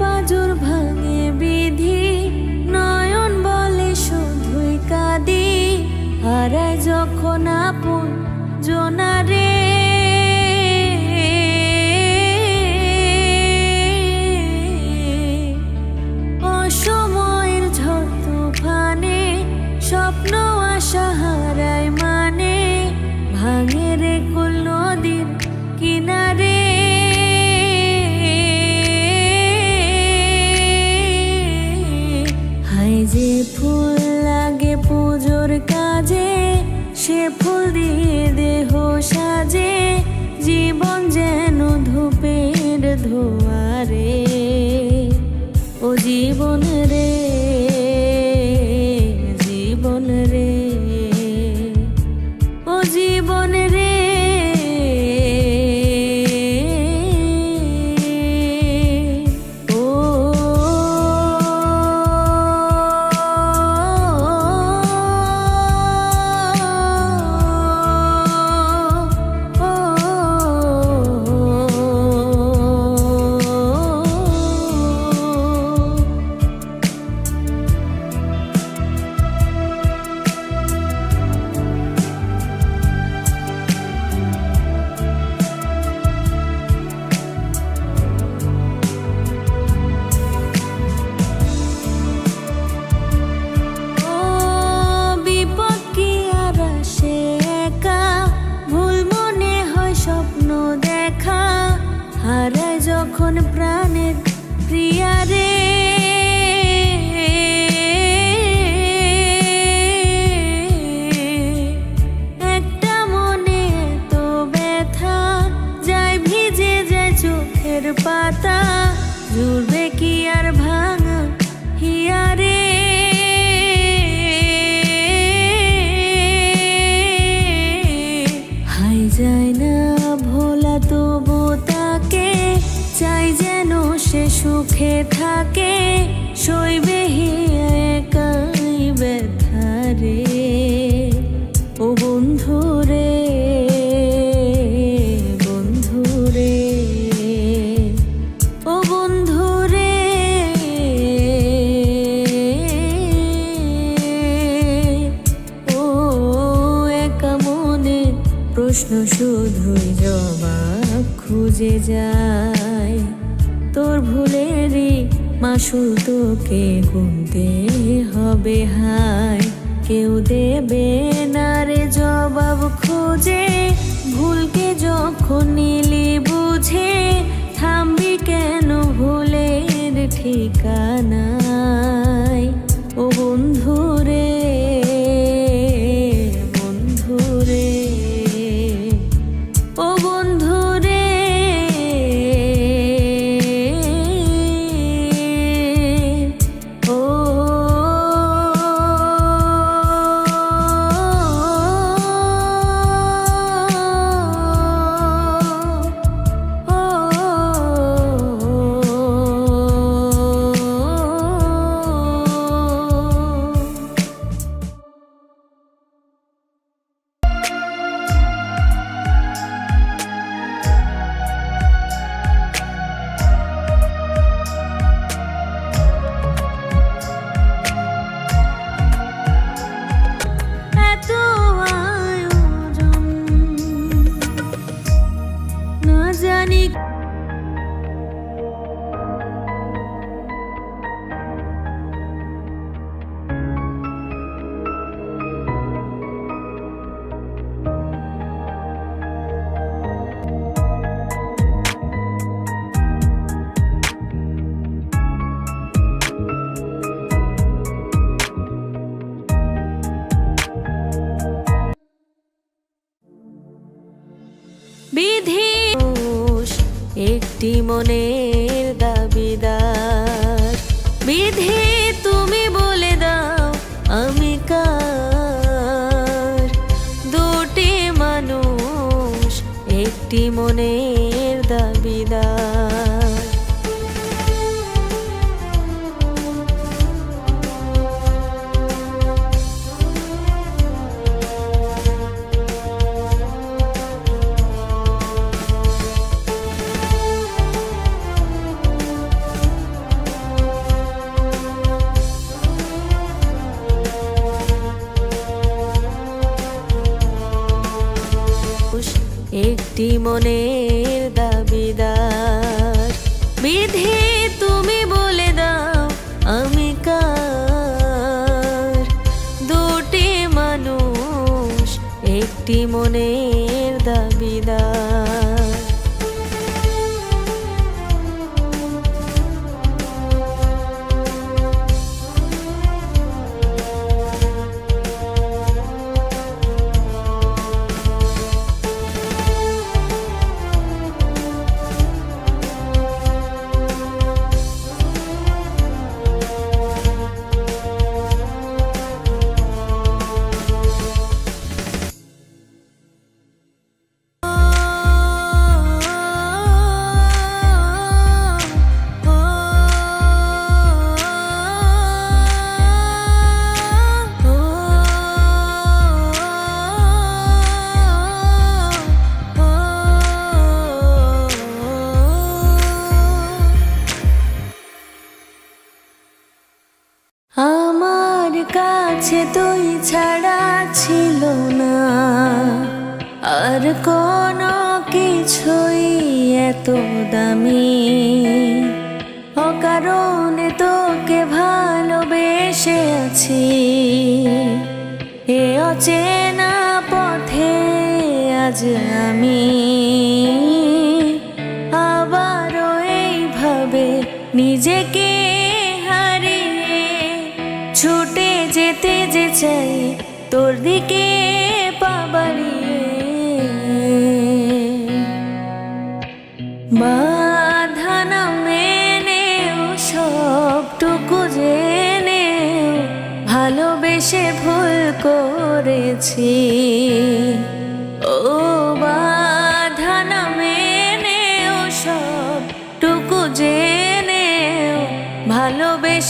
পাজর ভাঙে বিধি নয়ন বলে শুধুই কাঁদি। হারায় যখন আপন জোনারে যখন প্রাণের প্রিয়া রে থাকে হিয়া একাই ব্যথারে ও বন্ধু রে বন্ধু রে ও বন্ধু রে ও একা মনে প্রশ্ন শুধুই জবাব খুঁজে যায় মাসুল তোকে গুনতে হবে হায়? কেউ দেবে না রে জবাব খোঁজে। ভুলকে যখন নিলি বুঝে, থামবি কেন ভুলের ঠিকানায়? ও বন্ধু মুক্তি মনের দাবিদার। আছি। এ অচেনা পথে আজ আমি। আবারও এইভাবে নিজেকে হারিয়ে ছুটে যেতে যে চাই, তোর দিকে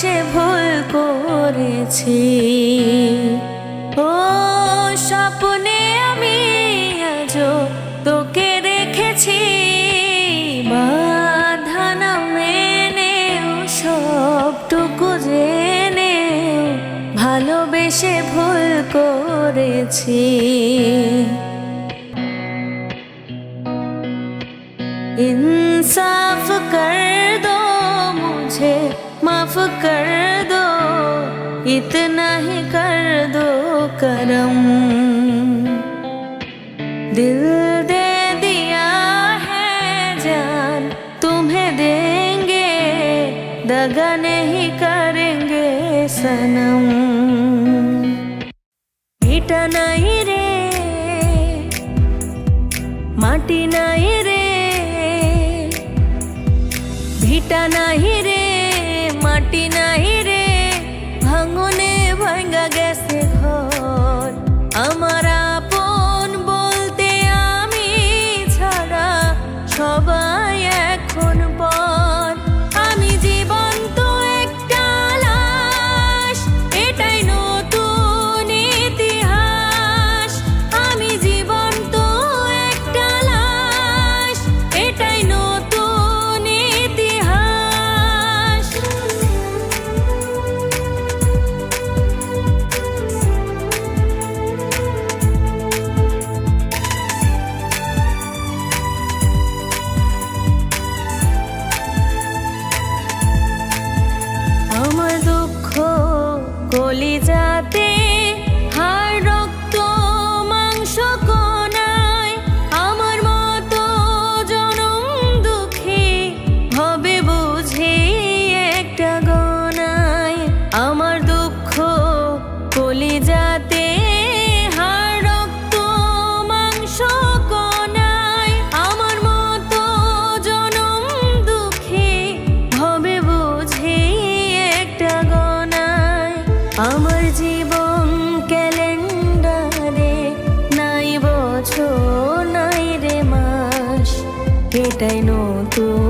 সে ভুল করেছি। ও স্বপ্নে আমি আজ তোকে দেখেছি। বাধানা মেনেও সবটুকু জেনে ভালোবেসে ভুল করেছি। ইনসাফ কর माफ़ कर दो, इतना ही कर दो करम। दिल दे दिया है जान, तुम्हें देंगे, दगा नहीं करेंगे सनम। मीठा नहीं रे, माटी नहीं এটাই নতুন।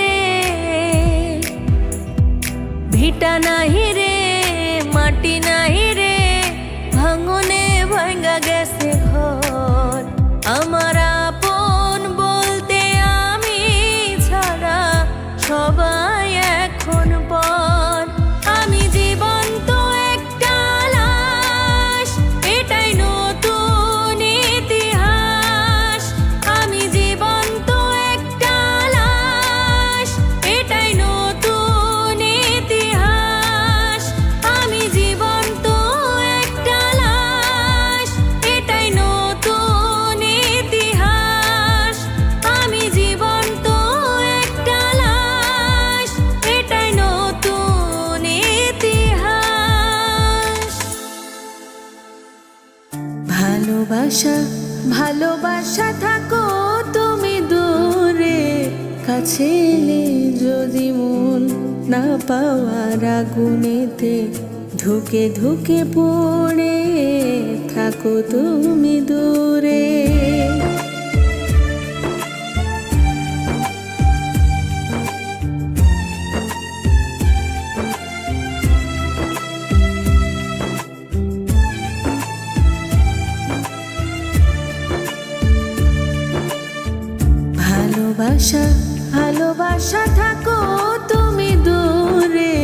ভালোবাসা থাকো তুমি দূরে, কাছে যদি মন না পাওয়ার আগুনেতে ধুকে ধুকে পড়ে থাকো তুমি দূরে। ভালোবাসা ভালোবাসা থাকো তুমি দূরে।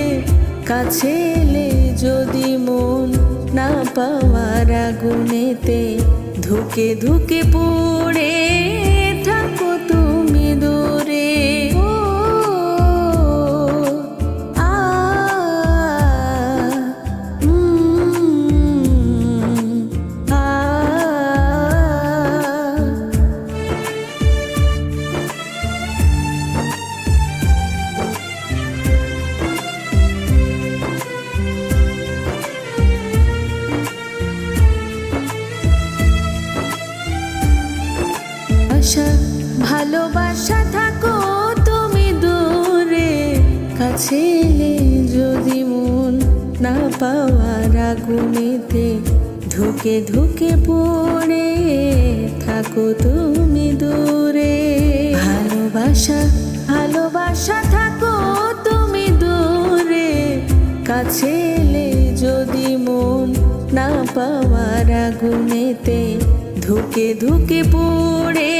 কাছে এলে যদি মন না পাওয়ার আগুনেতে ধুকে ধুকে পড়ে। না পাওয়ার আগুনেতে ধুকে ধুকে পড়ে থাকো তুমি দূরে। ভালোবাসা ভালোবাসা থাকো তুমি দূরে। কাছে এলে যদি মন না পাওয়ার আগুনেতে ধুকে ধুকে পড়ে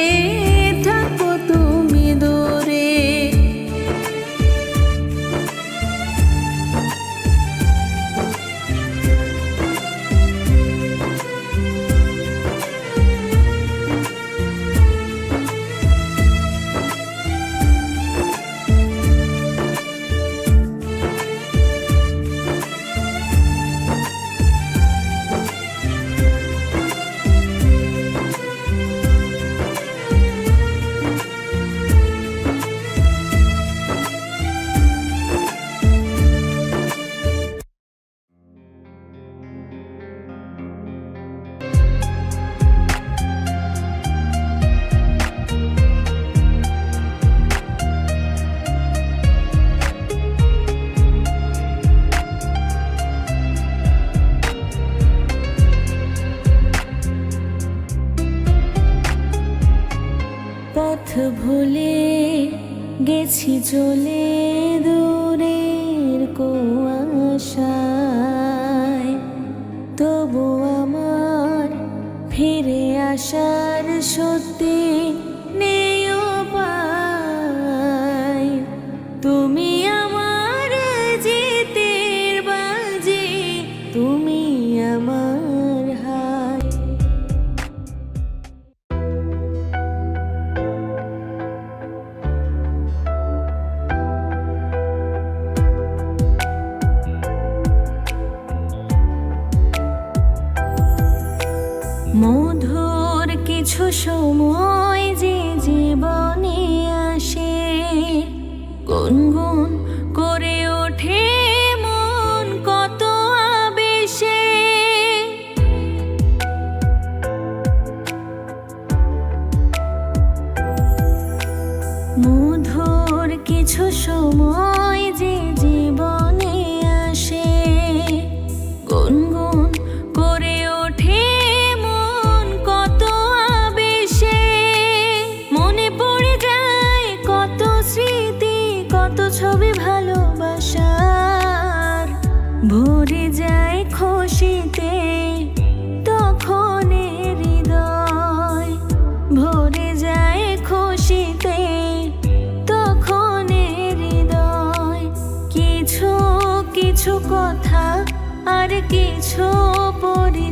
গেছি চলে দূরের কুয়াশায়। তবু আমার ফিরে আসার সত্য 出手莫。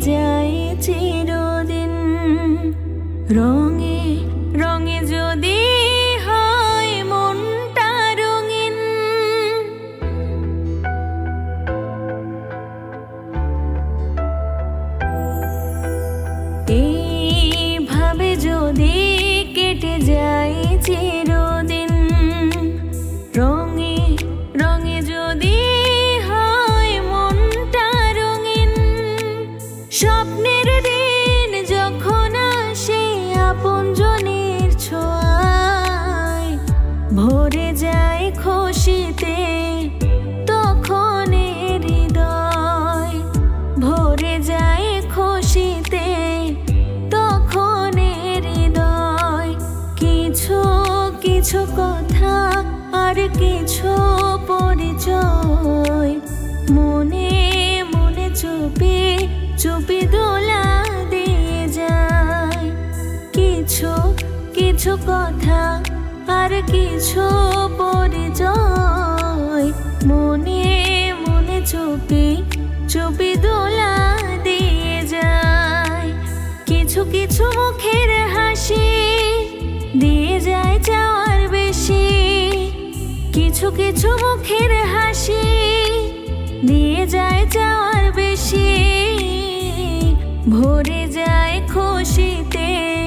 যায় চিরদিন রং কথা আর কিছু পরিচয়। মনে মনে চুপি চুপি দোলা দিয়ে যায়। কিছু কিছু মুখের হাসি দিয়ে যায় যাওয়ার বেশি। কিছু কিছু মুখের হাসি দিয়ে যায় যাওয়ার বেশি। ভরে যায় খুশিতে